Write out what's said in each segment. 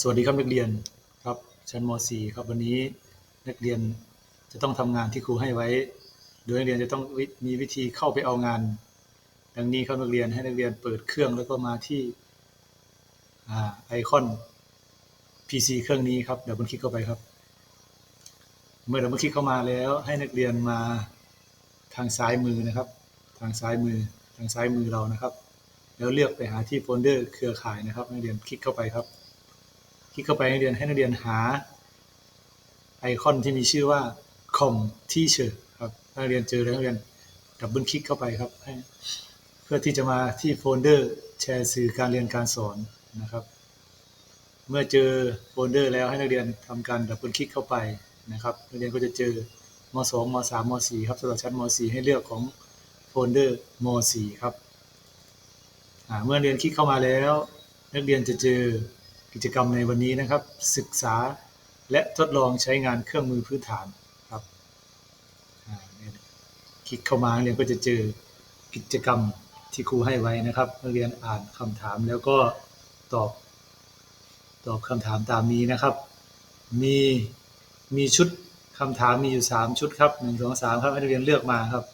สวัสดีครับนักเรียนครับชั้นม .4 ครับวันนี้นักเรียนจะต้องทำงานที่ครูให้ไว้ โดยนักเรียนจะต้องมีวิธีเข้าไปเอางาน ดังนี้ครับนักเรียนให้นักเรียนเปิดเครื่องแล้วก็มาที่ไอคอน PC เครื่องนี้ครับเดับเบิลคลิกเข้าไปครับ เมื่อเบิลคลิกเข้ามาแล้ว ให้นักเรียนมาทางซ้ายมือนะครับ ทางซ้ายมือทางซ้ายมือเรานะครับ แล้วเลือกไปหาที่โฟลเดอร์เครือข่ายนะครับ นักเรียนคลิกเข้าไปครับ คลิกเข้าไปนักเรียนให้นักเรียนหาไอคอนที่มีชื่อว่า com teacher ครับนักเรียนเจอแล้วนักเรียนดับเบิลคลิกเข้าไปครับเพื่อที่จะมาที่โฟลเดอร์แชร์สื่อการเรียนการสอนนะครับ เมื่อเจอโฟลเดอร์แล้วให้นักเรียนทำการดับเบิลคลิกเข้าไปนะครับนักเรียนก็จะเจอม .2 ม .3 ม .4 ครับสำหรับชั้นม .4 ให้เลือกของโฟลเดอร์ม .4 ครับเมื่อเรียนคลิกเข้ามาแล้ว นักเรียนจะเจอ กิจกรรมในวันนี้นะครับ ศึกษาและทดลองใช้งานเครื่องมือพื้นฐานครับนี่ยคลิกเข้ามาเรียนก็จะเจอกิจกรรมที่ครูให้ไว้นะครับนักเรียนอ่านคำถามแล้วก็ตอบตอบคำถามตามนี้นะครับ มีมีชุดคำถามมีอยู่สามชุดครับหนึ่งสองสามครับให้นักเรียนเลือกมาครับ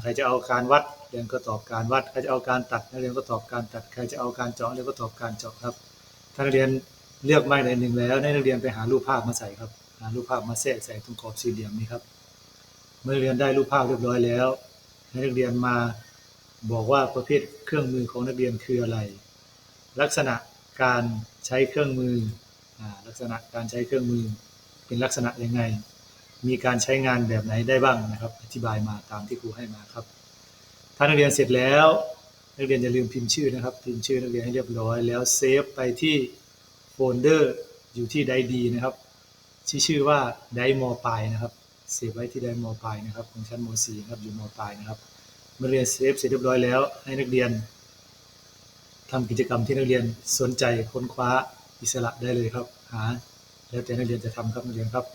ใครจะเอาการวัดเรียนก็ตอบการวัด ใครจะเอาการตัดนักเรียนก็ตอบการตัด ใครจะเอาการเจาะเรียนก็ตอบการเจาะครับ ถ้านักเรียนเลือกไม่ในหนึ่งแล้วให้นักเรียนไปหารูปภาพมาใส่ครับหารูปภาพมาแทรกใส่ตรงขอบสี่เหลี่ยมนี้ครับ เมื่อนักเรียนได้รูปภาพเรียบร้อยแล้ว ให้นักเรียนมาบอกว่าประเภทเครื่องมือของนักเรียนคืออะไร ลักษณะการใช้เครื่องมืออลักษณะการใช้เครื่องมือเป็นลักษณะยังไง มีการใช้งานแบบไหนได้บ้างนะครับ อธิบายมาตามที่ครูให้มาครับ ถ้านักเรียนเสร็จแล้ว นักเรียนอย่าลืมพิมพ์ชื่อนะครับ พิมพ์ชื่อนักเรียนให้เรียบร้อย แล้วเซฟไปที่โฟลเดอร์อยู่ที่ไดดีนะครับที่ชื่อว่าไดมอปลายนะครับเซฟไว้ที่ไดมอปลายนะครับของชั้นม .4 นะครับอยู่มปลายนะครับเมื่อเรียนเซฟเสร็จเรียบร้อยแล้วให้นักเรียนทำกิจกรรมที่นักเรียนสนใจค้นคว้าอิสระได้เลยครับ หา แล้วแต่นักเรียนจะทำครับนักเรียนครับ